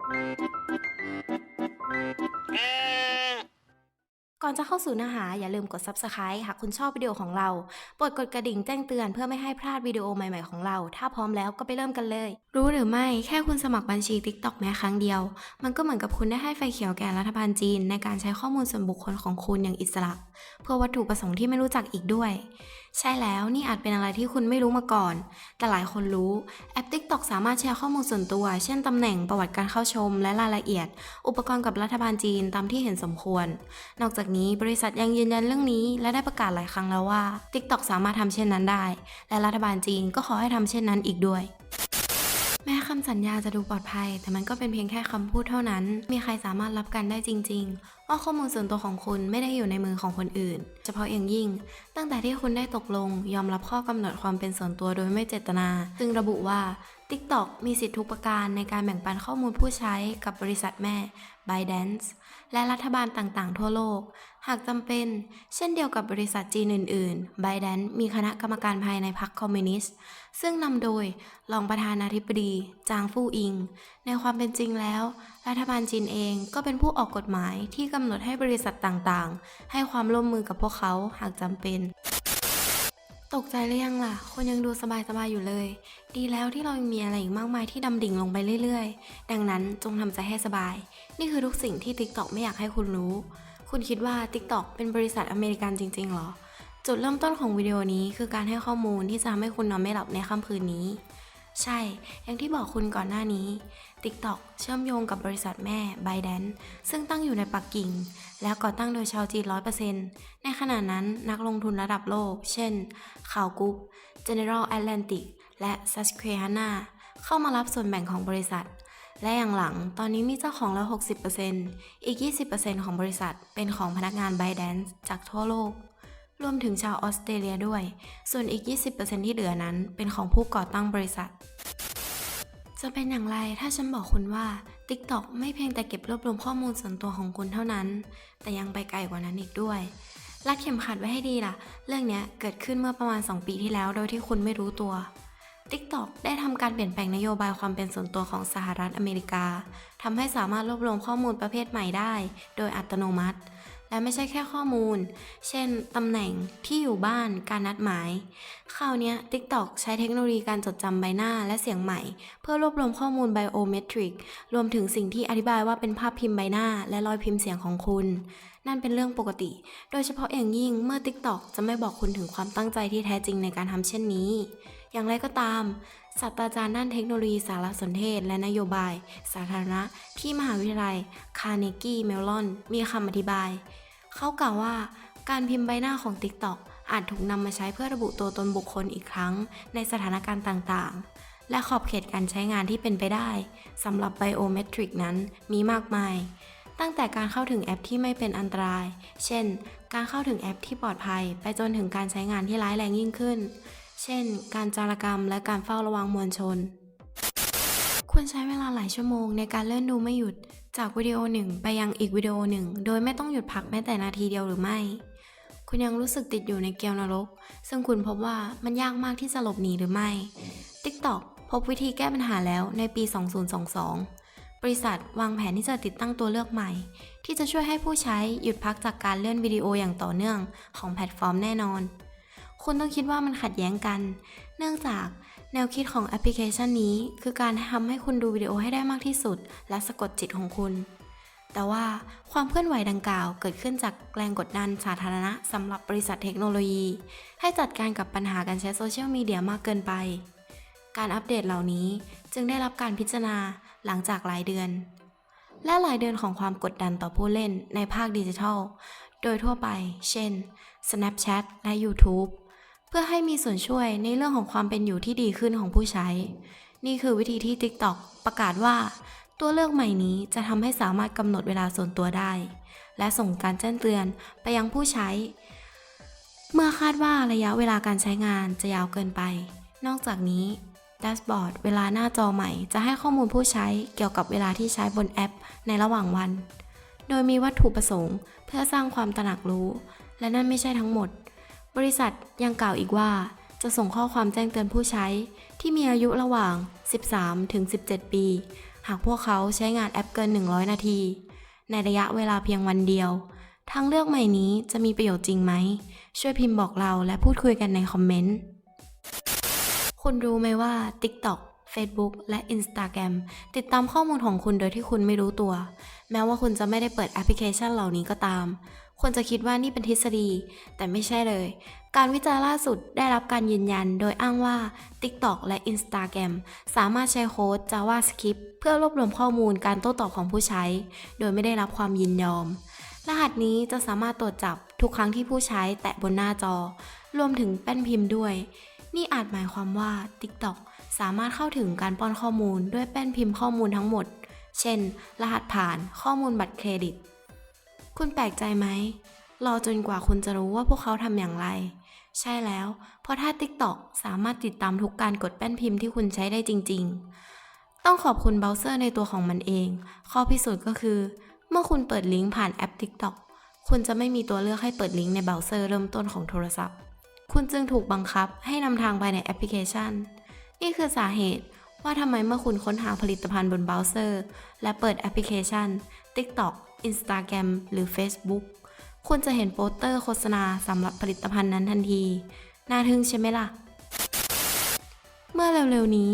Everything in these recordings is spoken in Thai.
And ก่อนจะเข้าสู่เนื้อหาอย่าลืมกด Subscribe หากคุณชอบวิดีโอของเรากดกดกระดิ่งแจ้งเตือนเพื่อไม่ให้พลาดวิดีโอใหม่ๆของเรา ถ้าพร้อมแล้วก็ไปเริ่มกันเลย รู้หรือไม่แค่คุณสมัครบัญชี TikTok แม้ครั้งเดียว มันก็เหมือนกับคุณได้ให้ไฟเขียวแก่รัฐบาลจีน ในการใช้ข้อมูลส่วนบุคคลของคุณอย่างอิสระ เพื่อวัตถุประสงค์ที่ไม่รู้จักอีกด้วย ใช่แล้วนี่อาจเป็นอะไรที่คุณไม่รู้มาก่อน แต่หลายคนรู้แอป TikTok สามารถแชร์ข้อมูลส่วนตัว เช่นตำแหน่งประวัติการเข้าชม และรายละเอียด อุปกรณ์กับรัฐบาลจีนตามที่เห็นสมควร นอกจากนี้บริษัทยังยืนยันเรื่องนี้ และได้ประกาศหลายครั้งแล้วว่า TikTok สามารถทำเช่นนั้นได้ และรัฐบาลจีนก็ขอให้ทำเช่นนั้นอีกด้วยแม้คำสัญญาจะดูปลอดภัย แต่มันก็เป็นเพียงแค่คำพูดเท่านั้น มีใครสามารถรับกันได้จริง ๆ ว่าข้อมูลส่วนตัวของคุณไม่ได้อยู่ในมือของคนอื่น เฉพาะอย่างยิ่ง ตั้งแต่ที่คุณได้ตกลง ยอมรับข้อกำหนดความเป็นส่วนตัวโดยไม่เจตนา ซึ่งระบุว่า TikTok มีสิทธิทุกประการในการแบ่งปันข้อมูลผู้ใช้กับบริษัทแม่ ByteDance และรัฐบาลต่างๆ ทั่วโลก หากจำเป็น เช่นเดียวกับบริษัทจีนอื่น ๆ ByteDance มีคณะกรรมการภายในพรรคคอมมิวนิสต์ ซึ่งนำโดยรองประธานาธิบดี จางฟู่อิง ในความเป็นจริงแล้ว รัฐบาลจีนเองก็เป็นผู้ออกกฎหมายที่กำหนดให้บริษัทต่างๆ ให้ความร่วมมือกับพวกเขาหากจำเป็น ตกใจหรือยังล่ะ คนยังดูสบายๆอยู่เลย ดีแล้วที่เรายังมีอะไรอีกมากมายที่ดำดิ่งลงไปเรื่อยๆ ดังนั้นจงทำใจให้สบาย นี่คือทุกสิ่งที่ TikTok ไม่อยากให้คุณรู้ คุณคิดว่า TikTok เป็นบริษัทอเมริกันจริงๆหรอ จุดเริ่มต้นของวิดีโอนี้คือการให้ข้อมูลที่จะทำให้คุณนอนไม่หลับในค่ำคืนนี้ ใช่ อย่างที่บอกคุณก่อนหน้านี้ TikTok เชื่อมโยงกับบริษัทแม่ ByteDance ซึ่งตั้งอยู่ในปักกิ่ง และก่อตั้งโดยชาวจีน 100%ในขณะนั้นนักลงทุนระดับโลก เช่นข่าวกุ๊ป General Atlantic และ Susquehanna เข้ามารับส่วนแบ่งของบริษัท และอย่างหลังตอนนี้มีเจ้าของแล้ว 60%อีก 20%ของบริษัทเป็นของพนักงาน ByteDance จากทั่วโลก รวมถึงชาวออสเตรเลียด้วย ส่วนอีก 20%ที่เหลือนั้นเป็นของผู้ก่อตั้งบริษัท จะเป็นอย่างไรถ้าฉันบอกคุณว่า TikTok ไม่เพียงแต่เก็บรวบรวมข้อมูลส่วนตัวของคุณเท่านั้น แต่ยังไปไกลกว่านั้นอีกด้วยรัดเข็มขัดไว้ให้ดีล่ะ เรื่องนี้เกิดขึ้นเมื่อประมาณ 2 ปีที่แล้วโดยที่คุณไม่รู้ตัว TikTok ได้ทำการเปลี่ยนแปลงนโยบายความเป็นส่วนตัวของสหรัฐอเมริกาทำให้สามารถรวบรวมข้อมูลประเภทใหม่ได้ โดยอัตโนมัติ และไม่ใช่แค่ข้อมูล เช่น ตำแหน่งที่อยู่บ้านการนัดหมายคราวเนี้ย TikTok ใช้เทคโนโลยีการจดจำใบหน้าและเสียงใหม่ เพื่อรวบรวมข้อมูลไบโอเมตริก รวมถึงสิ่งที่อธิบายว่าเป็นภาพพิมพ์ใบหน้า และรอยพิมพ์เสียงของคุณ นั่นเป็นเรื่องปกติ โดยเฉพาะอย่างยิ่งเมื่อ TikTok จะไม่บอกคุณถึงความตั้งใจที่แท้จริงในการทำเช่นนี้ อย่างไรก็ตาม ศาสตราจารย์ด้านเทคโนโลยีสารสนเทศ และนโยบาย สาธารณะ ที่มหาวิทยาลัย คาร์เนกีเมลลอน มีคำอธิบาย เขากล่าวว่า การพิมพ์ใบหน้าของ TikTok อาจถูกนำมาใช้เพื่อระบุตัวตนบุคคลอีกครั้ง ในสถานการณ์ต่างๆ และขอบเขตการใช้งานที่เป็นไปได้สำหรับไบโอเมตริกนั้นมีมากมายตั้งแต่การเข้าถึงแอปที่ไม่เป็นอันตราย เช่น การเข้าถึงแอปที่ปลอดภัย ไปจนถึงการใช้งานที่ร้ายแรงยิ่งขึ้น เช่น การจารกรรมและการเฝ้าระวังมวลชน ควรใช้เวลาหลายชั่วโมงในการเลื่อนดูไม่หยุดจากวิดีโอหนึ่งไปยังอีกวิดีโอหนึ่ง โดยไม่ต้องหยุดพักแม้แต่นาทีเดียวหรือไม่ คุณยังรู้สึกติดอยู่ในเกลียวนรก ซึ่งคุณพบว่ามันยากมากที่จะหลบหนีหรือไม่ TikTok พบวิธีแก้ปัญหาแล้วในปี 2022 บริษัทวางแผนที่จะติดตั้งตัวเลือกใหม่ ที่จะช่วยให้ผู้ใช้หยุดพักจากการเลื่อนวิดีโออย่างต่อเนื่องของแพลตฟอร์มแน่นอน คุณต้องคิดว่ามันขัดแย้งกัน เนื่องจากแนวคิดของแอปพลิเคชันนี้ คือการทำให้คุณดูวิดีโอให้ได้มากที่สุด และสะกดจิตของคุณ แต่ว่าความเคลื่อนไหวดังกล่าวเกิดขึ้นจากแรงกดดันสาธารณะสำหรับบริษัทเทคโนโลยี ให้จัดการกับปัญหาการใช้โซเชียลมีเดียมากเกินไป การอัปเดตเหล่านี้จึงได้รับการพิจารณาหลังจากหลายเดือน และหลายเดือนของความกดดันต่อผู้เล่นในภาคดิจิทัล โดยทั่วไป เช่น Snapchat และ YouTube เพื่อให้มีส่วนช่วยในเรื่องของความเป็นอยู่ที่ดีขึ้นของผู้ใช้ นี่คือวิธีที่ TikTok ประกาศว่า ตัวเลือกใหม่นี้จะทำให้สามารถกำหนดเวลาส่วนตัวได้ และส่งการแจ้งเตือนไปยังผู้ใช้ เมื่อคาดว่าระยะเวลาการใช้งานจะยาวเกินไป นอกจากนี้แดชบอร์ดเวลาหน้าจอใหม่จะให้ข้อมูลผู้ใช้เกี่ยวกับเวลาที่ใช้บนแอปในระหว่างวัน โดยมีวัตถุประสงค์ เพื่อสร้างความตระหนักรู้ และนั่นไม่ใช่ทั้งหมด บริษัทยังกล่าวอีกว่า จะส่งข้อความแจ้งเตือนผู้ใช้ที่มีอายุระหว่าง 13 ถึง 17 ปี หากพวกเขาใช้งานแอปเกิน 100 นาที ในระยะเวลาเพียงวันเดียว ทางเลือกใหม่นี้จะมีประโยชน์จริงไหม ช่วยพิมพ์บอกเราและพูดคุยกันในคอมเมนต์ คุณรู้ไหมว่า TikTok Facebook และ Instagram ติดตามข้อมูลของคุณโดยที่คุณไม่รู้ตัว แม้ว่าคุณจะไม่ได้เปิดแอปพลิเคชันเหล่านี้ก็ตาม คนจะคิดว่านี่เป็นทฤษฎี แต่ไม่ใช่เลย การวิจัยล่าสุดได้รับการยืนยันโดยอ้างว่า TikTok และ Instagram สามารถใช้โค้ด JavaScript เพื่อรวบรวมข้อมูลการโต้ตอบของผู้ใช้ โดยไม่ได้รับความยินยอม รหัสนี้จะสามารถตรวจจับทุกครั้งที่ผู้ใช้แตะบนหน้าจอ รวมถึงแป้นพิมพ์ด้วย นี่อาจหมายความว่า TikTok สามารถเข้าถึงการป้อนข้อมูลด้วยแป้นพิมพ์ข้อมูลทั้งหมด เช่น รหัสผ่านข้อมูลบัตรเครดิต คุณแปลกใจไหม รอจนกว่าคุณจะรู้ว่าพวกเขาทำอย่างไร ใช่แล้ว เพราะถ้า TikTok สามารถติดตามทุกการกดแป้นพิมพ์ที่คุณใช้ได้จริง ๆ ต้องขอบคุณเบราว์เซอร์ในตัวของมันเอง ข้อพิสูจน์ก็คือ เมื่อคุณเปิดลิงก์ผ่านแอป TikTok คุณจะไม่มีตัวเลือกให้เปิดลิงก์ในเบราว์เซอร์เริ่มต้นของโทรศัพท์ คุณจึงถูกบังคับให้นำทางไปในแอปพลิเคชัน นี่คือสาเหตุว่าทำไมเมื่อคุณค้นหาผลิตภัณฑ์บนเบราว์เซอร์ และเปิดแอปพลิเคชัน TikTok Instagram หรือ Facebook คุณจะเห็นโปสเตอร์โฆษณาสำหรับผลิตภัณฑ์นั้นทันที น่าทึ่งใช่ไหมล่ะ เมื่อเร็วๆนี้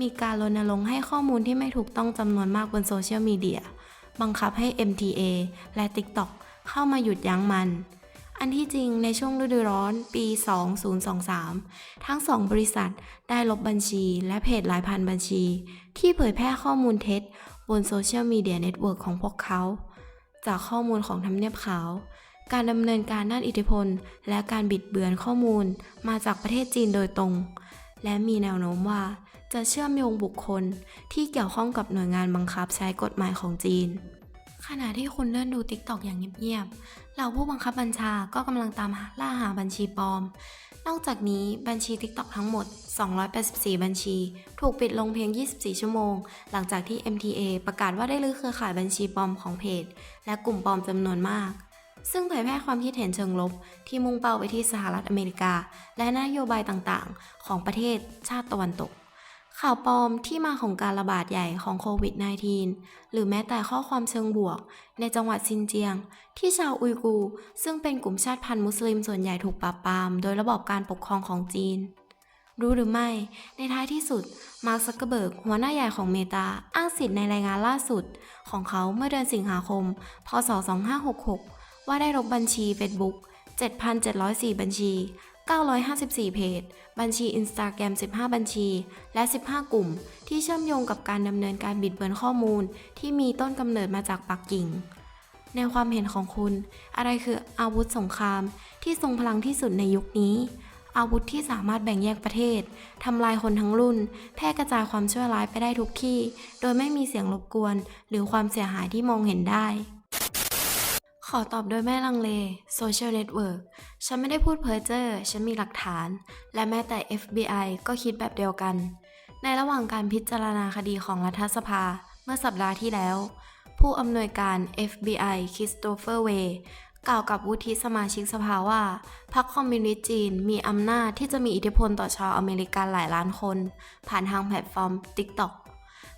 มีการรณรงค์ให้ข้อมูลที่ไม่ถูกต้องจำนวนมากบนโซเชียลมีเดีย บังคับให้ MTA และ TikTok เข้ามาหยุดยั้งมัน อันที่จริงในช่วงฤดูร้อนปี 2023 ทั้งสองบริษัทได้ลบบัญชีและเพจหลายพันบัญชี ที่เผยแพร่ข้อมูลเท็จบนโซเชียลมีเดียเน็ตเวิร์กของพวกเขา จากข้อมูลของทำเนียบขาว การดำเนินการด้านอิทธิพล และการบิดเบือนข้อมูลมาจากประเทศจีนโดยตรง และมีแนวโน้มว่าจะเชื่อมโยงบุคคลที่เกี่ยวข้องกับหน่วยงานบังคับใช้กฎหมายของจีน ขณะที่คุณเลื่อนดู TikTok อย่างเงียบๆ เหล่าผู้บังคับบัญชาก็กำลังตามล่าหาบัญชีปลอม นอกจากนี้บัญชี TikTok ทั้งหมด 284 บัญชี ถูกปิดลงเพียง 24 ชั่วโมง หลังจากที่ MTA ประกาศว่าได้ลื้อเครือข่ายบัญชีปลอมของเพจ และกลุ่มปลอมจำนวนมาก ซึ่งเผยแพร่ความคิดเห็นเชิงลบ ที่มุ่งเป้าไปที่สหรัฐอเมริกา และนโยบายต่างๆ ของประเทศชาติตะวันตก ข่าวปลอมที่มาของการระบาดใหญ่ของโควิด -19 หรือแม้แต่ข้อความเชิงบวก ในจังหวัดซินเจียง ที่ชาวอุยกู ซึ่งเป็นกลุ่มชาติพันธุ์มุสลิมส่วนใหญ่ถูกปราบปราม โดยระบอบการปกครองของจีน รู้หรือไม่ ในท้ายที่สุด มาร์คซักเกอร์เบิร์ก หัวหน้าใหญ่ของเมตา อ้างสิทธิ์ในรายงานล่าสุด ของเขาเมื่อเดือนสิงหาคม พศ 2566 ว่าได้ลบบัญชี Facebook 7,704 บัญชี 954 เพจ บัญชี Instagram 15 บัญชี และ 15 กลุ่ม ที่เชื่อมโยงกับการดำเนินการบิดเบือนข้อมูล ที่มีต้นกำเนิดมาจากปักกิ่ง ในความเห็นของคุณ อะไรคืออาวุธสงคราม ที่ทรงพลังที่สุดในยุคนี้ อาวุธที่สามารถแบ่งแยกประเทศ ทำลายคนทั้งรุ่น แพร่กระจายความชั่วร้ายไปได้ทุกที่ โดยไม่มีเสียงรบกวน หรือความเสียหายที่มองเห็นได้ ขอตอบโดยไม่ลังเล Social Network ฉันไม่ได้พูดเพ้อเจ้อฉันมีหลักฐาน และแม้แต่ FBI ก็คิดแบบเดียวกัน ในระหว่างการพิจารณาคดีของรัฐสภาเมื่อสัปดาห์ที่แล้ว ผู้อำนวยการ FBI คริสโตเฟอร์เวย์กล่าวกับวุฒิสมาชิกสภาว่า พรรคคอมมิวนิสต์จีนมีอำนาจที่จะมีอิทธิพลต่อชาวอเมริกันหลายล้านคน ผ่านทางแพลตฟอร์ม TikTok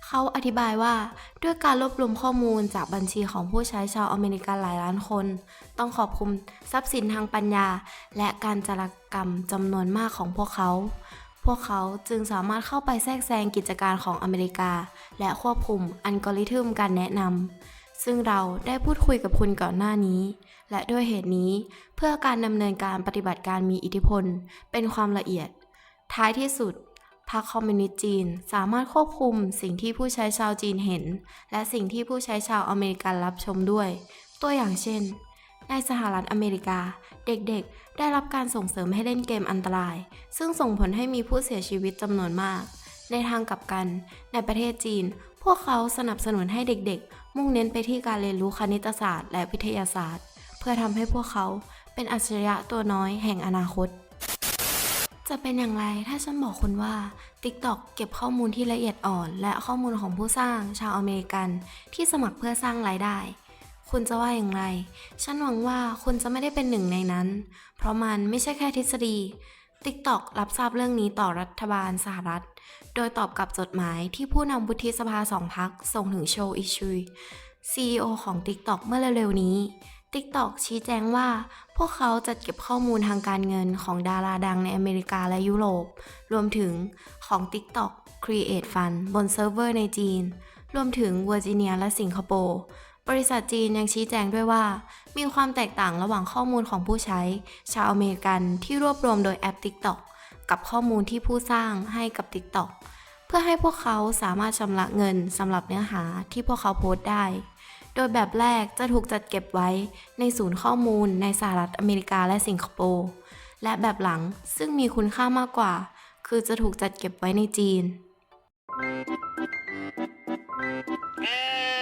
เขาอธิบายว่าด้วยการรวบรวมข้อมูลจากบัญชีของผู้ใช้ชาวอเมริกันหลายล้านคน ต้องขอบคุมทรัพย์สินทางปัญญา และการจารกรรมจำนวนมากของพวกเขา พวกเขาจึงสามารถเข้าไปแทรกแซงกิจการของอเมริกา และควบคุมอัลกอริทึมการแนะนำซึ่งเราได้พูดคุยกับคุณก่อนหน้านี้ และด้วยเหตุนี้ เพื่อการดำเนินการปฏิบัติการมีอิทธิพล เป็นความละเอียด ท้ายที่สุด พรรคคอมมิวนิสต์จีน สามารถควบคุมสิ่งที่ผู้ใช้ชาวจีนเห็น และสิ่งที่ผู้ใช้ชาวอเมริกันรับชมด้วย ตัวอย่างเช่น ในสหรัฐอเมริกา เด็กๆ ได้รับการส่งเสริมให้เล่นเกมอันตราย ซึ่งส่งผลให้มีผู้เสียชีวิตจำนวนมาก ในทางกลับกัน ในประเทศจีน พวกเขาสนับสนุนให้เด็กๆ มุ่งเน้นไปที่การเรียนรู้คณิตศาสตร์และวิทยาศาสตร์ เพื่อทำให้พวกเขาเป็นอัจฉริยะตัวน้อยแห่งอนาคต จะเป็นอย่างไรถ้าฉันบอกคุณว่า TikTok เก็บข้อมูลที่ละเอียดอ่อน และข้อมูลของผู้สร้างชาวอเมริกันที่สมัครเพื่อสร้างรายได้ คุณจะว่าอย่างไร ฉันหวังว่าคุณจะไม่ได้เป็นหนึ่งในนั้น เพราะมันไม่ใช่แค่ทฤษฎี TikTok รับทราบเรื่องนี้ต่อรัฐบาลสหรัฐ โดยตอบกับจดหมายที่ผู้นำวุฒิสภาสองพักส่งถึงโชอิชุย CEO ของ TikTok เมื่อเร็วๆนี้ TikTok ชี้แจงว่า พวกเขาจัดเก็บข้อมูลทางการเงินของดาราดังในอเมริกาและยุโรป รวมถึงของ TikTok Create Fund บนเซิร์ฟเวอร์ในจีน รวมถึงเวอร์จิเนียและสิงคโปร์บริษัทจีนยังชี้แจงด้วยว่า มีความแตกต่างระหว่างข้อมูลของผู้ใช้ ชาวอเมริกันที่รวบรวมโดยแอป TikTok กับข้อมูลที่ผู้สร้างให้กับ TikTok เพื่อให้พวกเขาสามารถชำระเงินสำหรับเนื้อหาที่พวกเขาโพสต์ได้ โดยแบบแรกจะถูกจัดเก็บไว้ในศูนย์ข้อมูลในสหรัฐอเมริกาและสิงคโปร์และแบบหลังซึ่งมีคุณค่ามากกว่า คือจะถูกจัดเก็บไว้ในจีน Yeah.